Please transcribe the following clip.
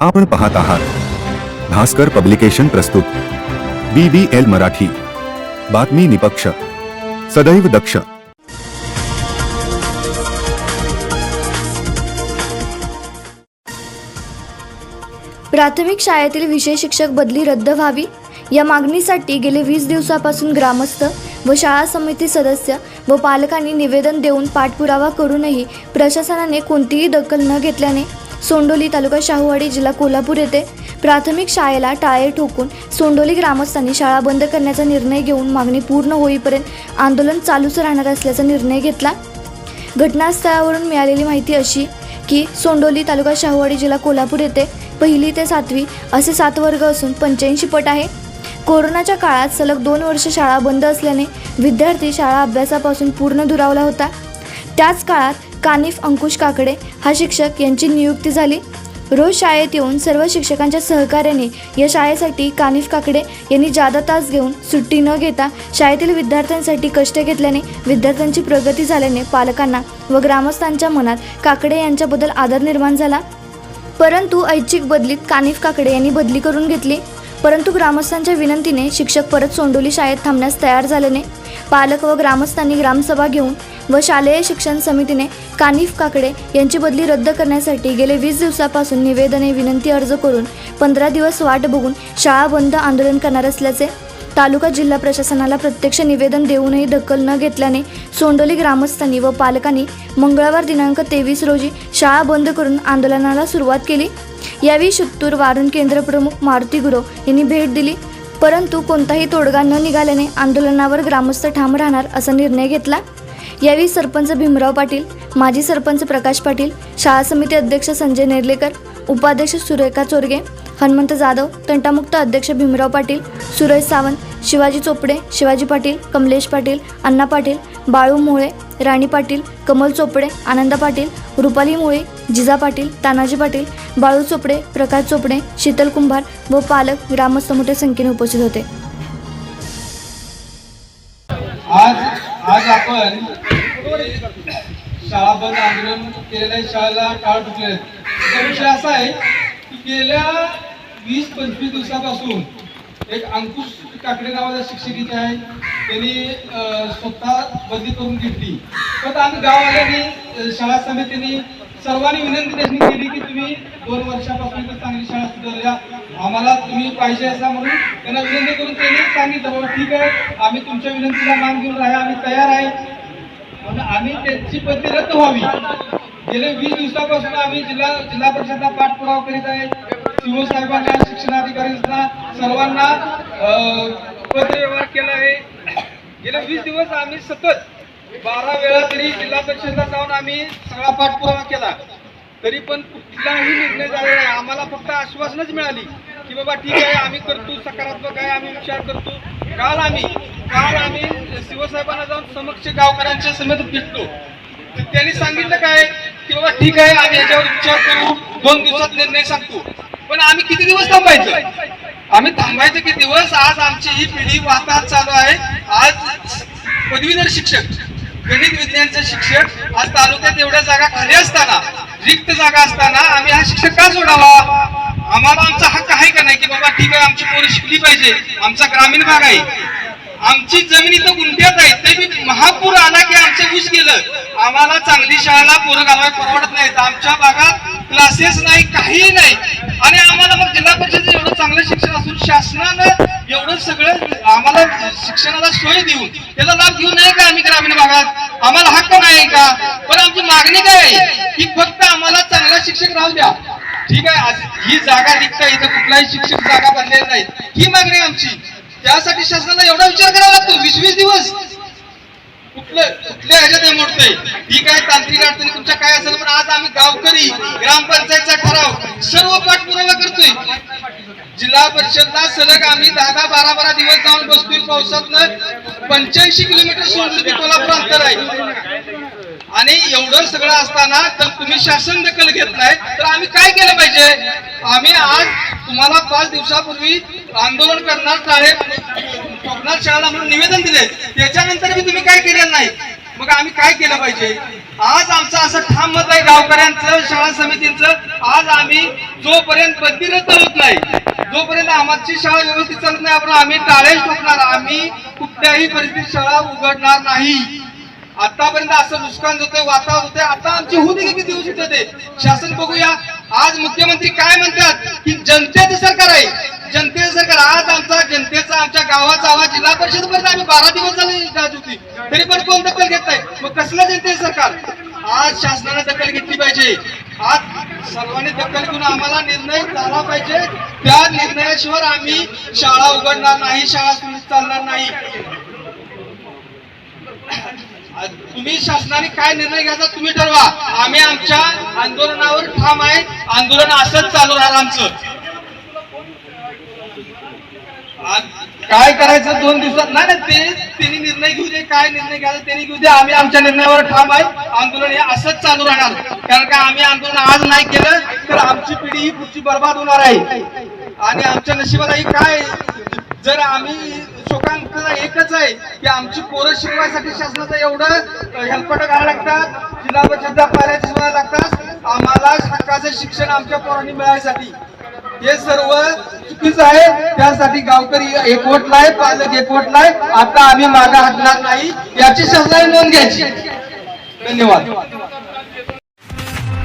आपण पाहत आहात. भास्कर पब्लिकेशन प्रस्तुत. B B L Marathi. बातमी निपक्ष. सदैव दक्ष. प्राथमिक शाळेतील विषय शिक्षक बदली रद्द व्हावी. या मागणीसाठी गेले वीस दिवसापासून ग्रामस्थ व शाळा समिती सदस्य व पालकांनी निवेदन देऊन पाठपुरावा करूनही प्रशासनाने कोणतीही दखल न घेतल्याने सोंडोली तालुका शाहूवाडी जिल्हा कोल्हापूर येथे प्राथमिक शाळेला टाळे ठोकून सोंडोली ग्रामस्थांनी शाळा बंद करण्याचा निर्णय घेऊन मागणी पूर्ण होईपर्यंत आंदोलन चालूच राहणार असल्याचा निर्णय घेतला. घटनास्थळावरून मिळालेली माहिती अशी की सोंडोली तालुका शाहूवाडी जिल्हा कोल्हापूर येथे पहिली ते सातवी असे सात वर्ग असून पंच्याऐंशी पट आहे. कोरोनाच्या काळात सलग दोन वर्ष शाळा बंद असल्याने विद्यार्थी शाळा अभ्यासापासून पूर्ण दुरावला होता. त्याच काळात कानिफ अंकुश काकडे हा शिक्षक यांची नियुक्ती झाली. रोज शाळेत येऊन सर्व शिक्षकांच्या सहकार्याने या शाळेसाठी कानिफ काकडे यांनी जादा तास घेऊन सुट्टी न घेता शाळेतील विद्यार्थ्यांसाठी कष्ट घेतल्याने विद्यार्थ्यांची प्रगती झाल्याने पालकांना व ग्रामस्थांच्या मनात काकडे यांच्याबद्दल आदर निर्माण झाला. परंतु ऐच्छिक बदलीत कानिफ काकडे यांनी बदली करून घेतली. परंतु ग्रामस्थांच्या विनंतीने शिक्षक परत सोंडोली शाळेत थांबण्यास तयार झाल्याने पालक व ग्रामस्थांनी ग्रामसभा घेऊन व शालेय शिक्षण समितीने कानिफ काकडे यांची बदली रद्द करण्यासाठी गेले वीस दिवसापासून निवेदने विनंती अर्ज करून पंधरा दिवस वाट बघून शाळा बंद आंदोलन करणार असल्याचे तालुका जिल्हा प्रशासनाला प्रत्यक्ष निवेदन देऊनही दखल न घेतल्याने सोंडोली ग्रामस्थांनी व पालकांनी मंगळवार दिनांक तेवीस रोजी शाळा बंद करून आंदोलनाला सुरुवात केली. यावेळी शुत्तूर वारण केंद्र प्रमुख मारुती गुरव यांनी भेट दिली. परंतु कोणताही तोडगा न निघाल्याने आंदोलनावर ग्रामस्थ ठाम राहणार असा निर्णय घेतला. यावेळी सरपंच भीमराव पाटील माजी सरपंच प्रकाश पाटील शाळा समिती अध्यक्ष संजय नेर्लेकर उपाध्यक्ष सुरेखा चोरगे हनुमंत जाधव तंटामुक्त अध्यक्ष भीमराव पाटील सुरेश सावंत शिवाजी चोपडे शिवाजी पाटील कमलेश पाटील अण्णा पाटील बाळू मोळे राणी पाटील कमल चोपडे आनंदा पाटील रुपाली मुळे जिजा पाटील तानाजी पाटील बाळू चोपडे प्रकाश चोपडे शीतल कुंभार व पालक ग्रामस्थ मोठ्या संख्येने उपस्थित होते. पण आपण शाळा बंद आंदोलन केलेल्या शाळेला टाळ टुकले त्या विषय असा आहे की गेल्या वीस पंचवीस दिवसापासून एक अंकुश काकडे नावाच्या शिक्षक आहे. त्यांनी स्वतः बदली करून घेतली. पण आम्ही गाववाल्यांनी शाळा समितीने सर्वांनी विनंती त्यांनी केली की तुम्ही दोन वर्षापासून इथं चांगली शाळा सुधारल्या. आम्हाला तुम्ही पाहिजे असा म्हणून त्यांना विनंती करून त्यांनी सांगितलं बाबा ठीक आहे आम्ही तुमच्या विनंतीला मान घेऊन राहा आम्ही तयार आहे. म्हणून आम्ही त्यांची बदली रद्द व्हावी. गेले वीस दिवसापासून आम्ही जिल्हा जिल्हा परिषदला पाठपुरावा करीत आहे. सीओ साहेबांना शिक्षणाधिकाऱ्यांना सर्वांना अं, पत्रव्यवहार केला आहे. गेले वीस दिवस आम्ही सतत बारा वेळा तरी जिल्हा परिषदला जाऊन आम्ही सगळा पाठपुरावा केला. तरी पण कुठलाही निर्णय झालेला नाही. आम्हाला फक्त आश्वासनच मिळाली की बाबा ठीक आहे आम्ही करतो सकारात्मक आहे आम्ही विचार करतो. काल आम्ही काल आम्ही शिवसाहेबांना जाऊन समक्ष गावकऱ्यांच्या समेत भेटलो. तर त्यांनी सांगितलं काय? की बाबा ठीक आहे आम्ही याच्यावर विचार करू दोन दिवसात निर्णय सांगतो. पण आम्ही किती दिवस थांबायचं? आम्ही थांबायचं किती दिवस? आज आमची ही पिढी वाहतात चालू आहे. आज पदवीधर शिक्षक. गणित विज्ञानचे शिक्षक आज तालुक्यात एवढ्या जागा खाली असताना रिक्त जागा असताना आम्ही हा शिक्षक का सोडावा? आम्हाला आमचा हक्क आहे का नाही? की बाबा ठीक आहे आमची पोरं शिकली पाहिजे आमचा ग्रामीण भाग आहे. आमची जमीन इथं गुंठ्यात आहे ते मी महापूर आला की आमचं ऊस गेलं. आम्हाला चांगली शाळेला पोरं घालवाय परवडत नाहीत. आमच्या भागात क्लासेस नाही काहीही नाही. आणि आम्हाला मग जिल्हा परिषद एवढं चांगलं शिक्षण असून शासनानं शिक्षणाला सोय देऊन त्याचा लाभ घेऊ नये का आम्ही ग्रामीण भागात? आम्हाला हक्क नाही का? पण आमची मागणी काय आहे? की फक्त आम्हाला चांगला शिक्षक राहू द्या. ठीक आहे? ही जागा रिक्त इथं कुठलाही शिक्षक जागा बनलेली नाही. ही मागणी आमची. त्यासाठी शासनाला एवढा विचार करावा लागतो. वीस वीस दिवस. कुठलं कुठल्या ह्याच्यात हे मोडतंय? ठीक आहे तांत्रिक अडचणी तुमच्या काय असेल? पण आज आम्ही गावकरी ग्रामपंचायतचा ठराव सर्व पाठपुरावा करतोय. जिल्हा परिषदला सलग आम्ही दहा दहा बारा बारा दिवस जाऊन बसतोय. पावसातनं पंच्याऐंशी किलोमीटर सोडलं ते कोल्हापूर अंतर आहे. आणि एवढं सगळं असताना तर तुम्ही शासन दखल घेत नाही तर आम्ही काय केलं पाहिजे? आम्ही आज तुम्हाला पाच दिवसापूर्वी आंदोलन करणार साहेब कोकणात शाळेला म्हणून निवेदन दिले त्याच्यानंतर बी तुम्ही काय केलेलं नाही. मग आम्ही काय केलं पाहिजे? आज आमचं असं ठाम मत आहे गावकऱ्यांचं शाळा समितीचं. आज आम्ही जोपर्यंत बदली रद्द होत नाही जोपर्यंत आमची शाळा व्यवस्थित चालत नाही आपण आम्ही टाळेच ठोकणार. आम्ही कुठल्याही परिस्थितीत शाळा उघडणार नाही. आतापर्यंत असं नुकसान होतंय वातावरण होतंय. आता आमची होती किती दिवस होते? शासन बघूया. आज मुख्यमंत्री काय म्हणतात? की जनतेचं सरकार आहे. जनतेचं सरकार. आज आमचा जनतेचा आमच्या गावाचा आवाज जिल्हा परिषद पर्यंत आम्ही बारा दिवस झाले गाज होती. तरी पण कोण दखल घेत नाही? मग कसलं जनतेचं सरकार? आज शासनाने दखल घेतली पाहिजे. आज सर्वांनी दखल घेऊन आम्हाला निर्णय झाला पाहिजे. त्या निर्णयाशिवाय आम्ही शाळा उघडणार नाही शाळा सुरू चालणार नाही. तुम्ही शासनाने काय निर्णय घ्यायचा तुम्ही ठरवा. आम्ही आमच्या आंदोलनावर ठाम आहे. आंदोलन असंच चालू राहणार आमचं. काय करायचं दोन दिवसात? नाही ते त्यांनी निर्णय घेऊ दे काय निर्णय घ्यायचा त्यांनी घेऊ दे. आम्ही आमच्या निर्णयावर ठाम आहे. आंदोलन हे असंच चालू राहणार. कारण का आम्ही आंदोलन आज नाही केलं तर आमची पिढी ही पुढची बर्बाद होणार आहे. आणि आमच्या नशिबात काय? जर आम्ही शोकांक एकच आहे की आमची पोरं शिकवायसाठी शासनाचं एवढं हेल्पट करायला लागतात जिल्हा परिषद पाऱ्याच्या शिवाय लागतात आम्हाला हक्काचं शिक्षण आमच्या पोरांनी मिळायसाठी. हे सर्व चुकीचं आहे. त्यासाठी गावकरी एकवटलाय पालक एकवटलाय आता आम्ही मागे हटणार नाही. याची शासनाने नोंद घ्यायची. धन्यवाद.